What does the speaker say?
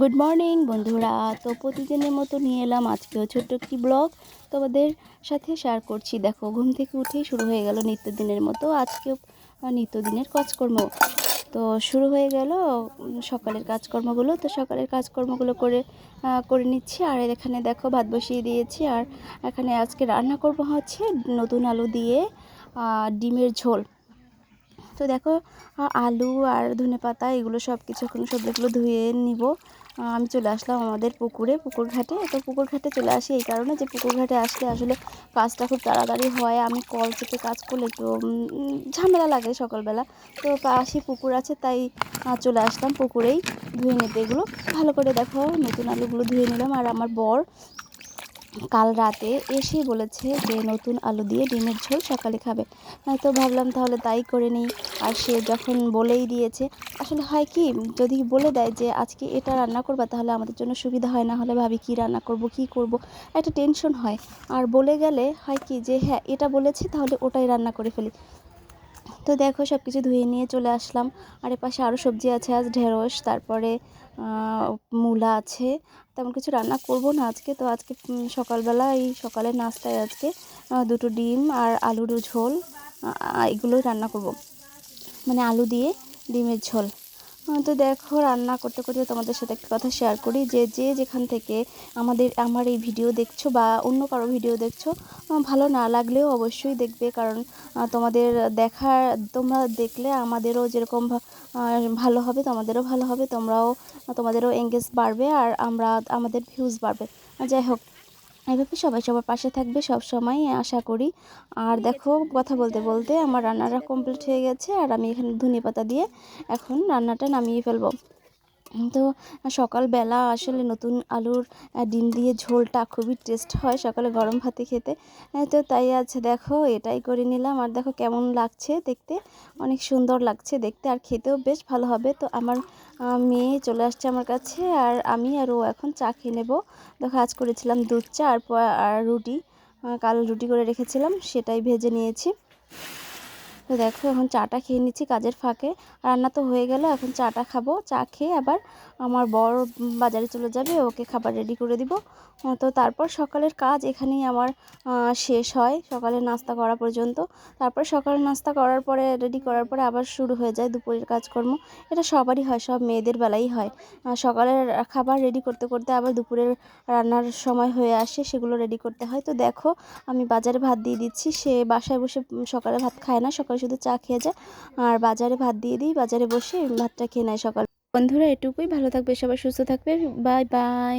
Good morning বন্ধুরা। তো প্রতিদিনের মতো নিয়ে এলাম আজকেও ছোট্ট একটি ব্লগ তোমাদের সাথে শেয়ার করছি। দেখো, ঘুম থেকে উঠেই শুরু হয়ে গেল নিত্যদিনের মতো। আজকেও নিত্যদিনের কাজকর্ম। তো শুরু হয়ে গেল সকালের কাজকর্মগুলো। তো সকালের কাজকর্মগুলো করে করে নিচ্ছি। আর এখানে দেখো, ভাত বসিয়ে দিয়েছি। আর এখানে আজকে রান্না করব হচ্ছে নতুন আলু দিয়ে ডিমের ঝোল। তো দেখো আলু আর ধনে পাতা এগুলো সব কিছু এখন সবজিগুলো ধুয়ে নিব। আমি চলে আসলাম আমাদের পুকুরে, পুকুর ঘাটে। তো পুকুর ঘাটে চলে আসি এই কারণে যে পুকুর ঘাটে আসলে আসলে কাজটা খুব তাড়াতাড়ি হয়। আমি কল চেপে কাজ করলে একটু ঝামেলা লাগে সকালবেলা। তো পাশে পুকুর আছে তাই চলে আসলাম পুকুরেই ধুয়ে নিতে এগুলো। ভালো করে দেখো, নতুন আলুগুলো ধুয়ে নিলাম। আর আমার বর কাল রাতে এসে বলেছে যে নতুন আলু দিয়ে ডিমের ঝোল সকালে খাবে। তো ভাবলাম তাহলে তাই করে নিই। আর সে যখন বলেই দিয়েছে, আসলে হয় কি, যদি বলে দেয় যে আজকে এটা রান্না করবা, তাহলে আমাদের জন্য সুবিধা হয়। না হলে ভাবি কি রান্না করব, কি করব, একটা টেনশন হয়। আর বলে গেলে হয় কি যে হ্যাঁ এটা বলেছে, তাহলে ওটাই রান্না করে ফেলি। তো দেখো সব কিছু ধুয়ে নিয়ে চলে আসলাম। আর এপাশে আরও সবজি আছে, আজ ঢেঁড়স, তারপরে মূলা আছে। তেমন কিছু রান্না করব না আজকে, তো আজকে সকালবেলা এই সকালের নাস্তায় আজকে দুটো ডিম আর আলুর ঝোল এগুলোই রান্না করব। মানে আলু দিয়ে ডিমের ঝোল। তো দেখো, রান্না করতে করতে তোমাদের সাথে একটা কথা শেয়ার করি যে যে যেখান থেকে আমাদের, আমার এই ভিডিও দেখছ বা অন্য কারও ভিডিও দেখছ ভালো না লাগলেও অবশ্যই দেখবে। কারণ তোমাদের দেখার, তোমরা দেখলে আমাদেরও যেরকম ভালো হবে, তোমাদেরও ভালো হবে, তোমরাও, তোমাদেরও এঙ্গেজ বাড়বে আর আমরা, আমাদের ভিউজ বাড়বে। যাই হোক এভাবে সবাই সবার পাশে থাকবে সব সময়, আশা করি। আর দেখো, কথা বলতে বলতে আমার রান্নাটা কমপ্লিট হয়ে গেছে, আর আমি এখানে ধনে পাতা দিয়ে এখন রান্নাটা নামিয়ে ফেলব। তো সকালবেলা আসলে নতুন আলুর ডিম দিয়ে ঝোলটা খুবই টেস্ট হয় সকালে গরম ভাতে খেতে। তো তাই আছে দেখো, এটাই করে নিলাম। আর দেখো কেমন লাগছে দেখতে, অনেক সুন্দর লাগছে দেখতে, আর খেতেও বেশ ভালো হবে। তো আমার মেয়ে চলে আসছে আমার কাছে আর আমি আর ও এখন চা খেয়ে নেব। দেখো, আজ করেছিলাম দুধ চা আর রুটি। কাল রুটি করে রেখেছিলাম, সেটাই ভেজে নিয়েছি। তো দেখো এখন চাটা খেয়ে নিচ্ছি কাজের ফাঁকে। রান্না তো হয়ে গেল এখন চাটা খাব। চা খেয়ে আবার আমার উম, বাজারে চলে যাবে ওকে খাবার রেডি করে দিব। তো তারপর সকালের কাজ এখানেই আমার শেষ হয়। সকালের নাস্তা করা পর্যন্ত। তারপর সকালের নাস্তা করার পরে রেডি করার পরে আবার শুরু হয়ে যায় দুপুরের কাজকর্ম। এটা সবারই হয় সব মেয়েদের বেলাই হয়। সকালের খাবার রেডি করতে করতে আবার দুপুরের রান্নার সময় হয়ে আসে সেগুলো রেডি করতে হয়। তো দেখো আমি বাজারে ভাত দিয়ে দিচ্ছি। সে বাসায় বসে সকালে ভাত খায় না সকালে শুধু চা খেয়ে যায় আর বাজারে ভাত দিয়ে দিই, বাজারে বসে ভাতটা খেয়ে নেয় সকাল। বন্ধুরা, এটুকুই। ভালো থাকবে সবাই, সুস্থ থাকবে। Bye bye.